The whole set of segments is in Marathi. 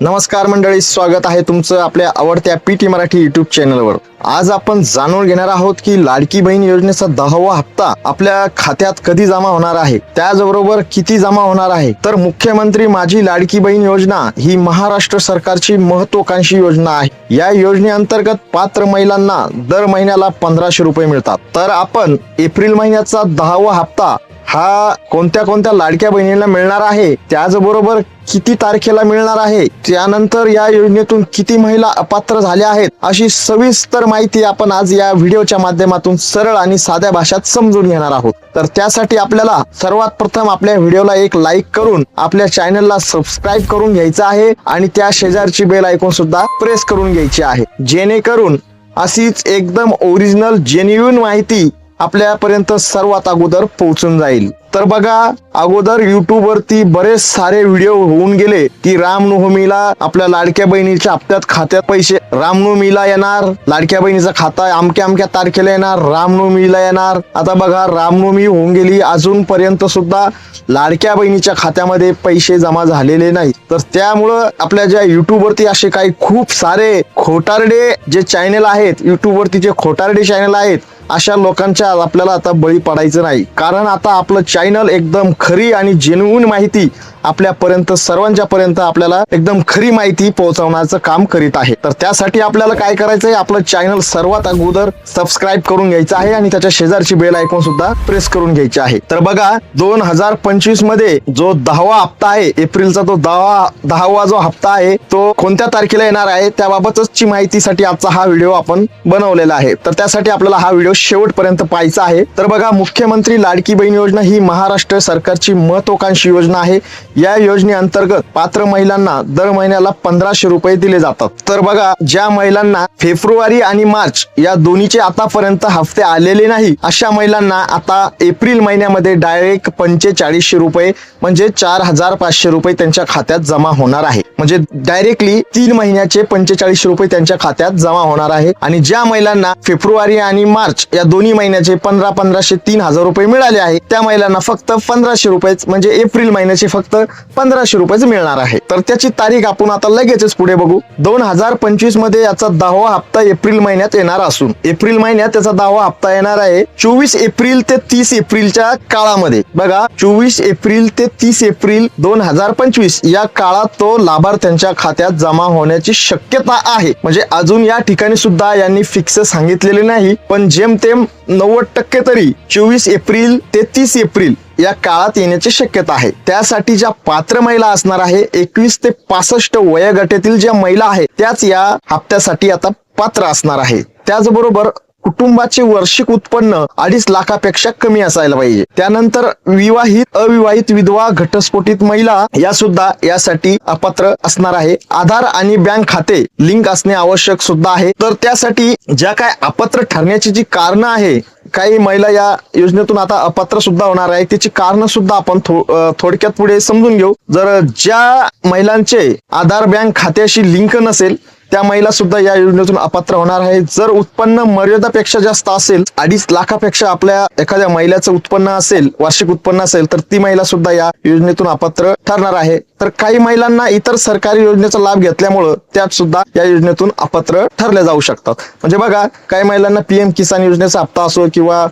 नमस्कार मंडळी स्वागत आहे तुमचं आपल्या आवडत्या पी टी मराठी युट्यूब चॅनलवर आज आपण जाणून घेणार आहोत की लाडकी बहीण योजनेचा दहावा हप्ता आपल्या खात्यात कधी जमा होणार आहे? त्याचबरोबर किती जमा होणार आहे? तर मुख्यमंत्री माझी लाडकी बहीण योजना ही महाराष्ट्र सरकारची महत्वाकांक्षी योजना आहे. या योजनेअंतर्गत पात्र महिलांना दर महिन्याला पंधराशे रुपये मिळतात. तर आपण एप्रिल महिन्याचा दहावा हप्ता हा कोणत्या कोणत्या लाडक्या बहिणींना मिळणार आहे त्याचबरोबर किती तारखेला मिळणार आहे त्यानंतर या योजनेतून किती महिला अपात्र झाल्या आहेत अशी सविस्तर माहिती आपण आज या व्हिडिओच्या माध्यमातून सरळ आणि साध्या भाषेत समजून घेणार आहोत. तर त्यासाठी आपल्याला सर्वात प्रथम आपल्या व्हिडिओला एक लाईक करून आपल्या चॅनलला सबस्क्राईब करून घ्यायचं आहे आणि त्या शेजारची बेल ऐकून सुद्धा प्रेस करून घ्यायची आहे. जेणेकरून अशीच एकदम ओरिजिनल जेन्युन माहिती आपल्यापर्यंत सर्वात अगोदर पोहोचून जाईल. तर बघा अगोदर युट्यूब वरती बरेच सारे व्हिडिओ होऊन गेले की रामनवमीला आपल्या लाडक्या बहिणीच्या हप्त्यात खात्यात पैसे रामनवमीला येणार लाडक्या बहिणीचा खाता अमक्या अमक्या तारखेला येणार रामनवमीला येणार. आता बघा रामनवमी होऊन गेली अजूनपर्यंत सुद्धा लाडक्या बहिणीच्या खात्यामध्ये पैसे जमा झालेले नाही. तर त्यामुळं आपल्या ज्या युट्यूब वरती असे काही खूप सारे खोटारडे जे चॅनल आहेत युट्यूब वरती जे खोटारडे चॅनेल आहेत अशा लोकांच्या आपल्याला आता बळी पडायचं नाही. कारण आता आपलं चॅनल एकदम खरी आणि जेन्युन माहिती आपल्यापर्यंत सर्वांच्या पर्यंत आपल्याला एकदम खरी माहिती पोहोचवण्याचं काम करीत आहे. तर त्यासाठी आपल्याला काय करायचं आहे आपलं चॅनल सर्वात अगोदर सबस्क्राईब करून घ्यायचं आहे आणि त्याच्या शेजारची बेल ऐकून सुद्धा प्रेस करून घ्यायची आहे. तर बघा दोन हजार पंचवीसमध्ये जो दहावा हप्ता आहे एप्रिलचा तो दहावा दहावा जो हप्ता आहे तो कोणत्या तारखेला येणार आहे? त्याबाबतच ची माहितीसाठी आजचा हा व्हिडिओ आपण बनवलेला आहे. तर त्यासाठी आपल्याला हा व्हिडिओ शेवटपर्यंत पाहायचा आहे. तर बघा मुख्यमंत्री लाडकी बहीण योजना ही महाराष्ट्र सरकारची महत्वाकांक्षी योजना आहे. या योजनेअंतर्गत पात्र महिलांना दर महिन्याला पंधराशे रुपये दिले जातात. तर बघा ज्या महिलांना फेब्रुवारी आणि मार्च या दोन्हीचे आतापर्यंत हफ्ते आलेले नाही अशा महिलांना आता एप्रिल महिन्यामध्ये डायरेक्ट पंचेचाळीसशे रुपये म्हणजे चार हजार पाचशे रुपये त्यांच्या खात्यात जमा होणार आहे. म्हणजे डायरेक्टली तीन महिन्याचे पंचेचाळीसशे रुपये त्यांच्या खात्यात जमा होणार आहे. आणि ज्या महिलांना फेब्रुवारी आणि मार्च या दोन्ही महिन्याचे पंधरा पंधराशे तीन हजार रुपये मिळाले आहे त्या महिलांना फक्त पंधराशे रुपयेच म्हणजे एप्रिल महिन्याचे फक्त पंधराशे रुपयेच मिळणार आहे. तर त्याची तारीख आपण आता लगेचच पुढे बघू. दोन हजार पंचवीसमध्ये याचा दहावा हप्ता एप्रिल महिन्यात येणार असून एप्रिल महिन्यात त्याचा दहावा हप्ता येणार आहे चोवीस एप्रिल ते तीस एप्रिलच्या काळामध्ये. बघा चोवीस एप्रिल ते तीस एप्रिल दोन हजार पंचवीस या काळात तो लाभार्थ्यांच्या खात्यात जमा होण्याची शक्यता आहे. म्हणजे अजून या ठिकाणी सुद्धा यांनी फिक्स सांगितलेले नाही पण जेमतेम नव्वद टक्के तरी चोवीस एप्रिल ते तीस एप्रिल या काळात येण्याची शक्यता आहे. त्यासाठी ज्या पात्र महिला असणार आहे एकवीस ते पासष्ट वयोगटातील ज्या महिला आहेत त्याच या हप्त्यासाठी आता पात्र असणार आहे. त्याचबरोबर कुटुंबाचे वार्षिक उत्पन्न अडीच लाखापेक्षा कमी असायला पाहिजे. त्यानंतर विवाहित अविवाहित विधवा घटस्फोटित महिला या सुद्धा यासाठी अपात्र असणार आहे. आधार आणि बँक खाते लिंक असणे आवश्यक सुद्धा आहे. तर त्यासाठी ज्या काय अपात्र ठरण्याची जी कारण आहे काही महिला या योजनेतून आता अपात्र सुद्धा होणार आहे. त्याची कारण सुद्धा आपण थो- थोडक्यात पुढे समजून घेऊ. जर ज्या महिलांचे आधार बँक खात्याशी लिंक नसेल त्या महिला सुद्धा या योजनेतून अपात्र होणार आहे जर उत्पन्न मर्यादापेक्षा जास्त असेल अडीच लाखापेक्षा आपल्या एखाद्या महिलाचं उत्पन्न असेल वार्षिक उत्पन्न असेल तर ती महिला सुद्धा या योजनेतून अपात्र ठरणार आहे. तर काही महिलांना इतर सरकारी योजनेचा लाभ घेतल्यामुळं त्यात सुद्धा या योजनेतून अपात्र ठरले जाऊ शकतात. म्हणजे बघा काही महिलांना पीएम किसान योजनेचा हप्ता असो किंवा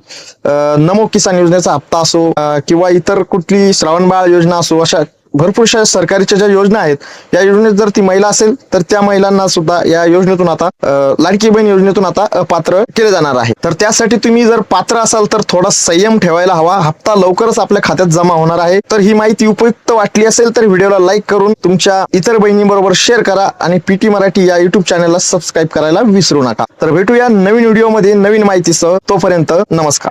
नमो किसान योजनेचा हप्ता असो किंवा इतर कुठली श्रावणबाळ योजना असो अशा भरपूर सरकारच्या ज्या योजना आहेत या योजनेत जर ती महिला असेल तर त्या महिलांना सुद्धा या योजनेतून आता लाडकी बहीण योजनेतून आता पात्र केले जाणार आहे. तर त्यासाठी तुम्ही जर पात्र असाल तर थोडा संयम ठेवायला हवा. हप्ता लवकरच आपल्या खात्यात जमा होणार आहे. तर ही माहिती उपयुक्त वाटली असेल तर व्हिडिओला लाईक करून तुमच्या इतर बहिणींबरोबर शेअर करा आणि पीटी मराठी या युट्यूब चॅनलला सबस्क्राईब करायला विसरू नका. तर भेटूया नवीन व्हिडिओमध्ये नवीन माहितीसह. तोपर्यंत नमस्कार.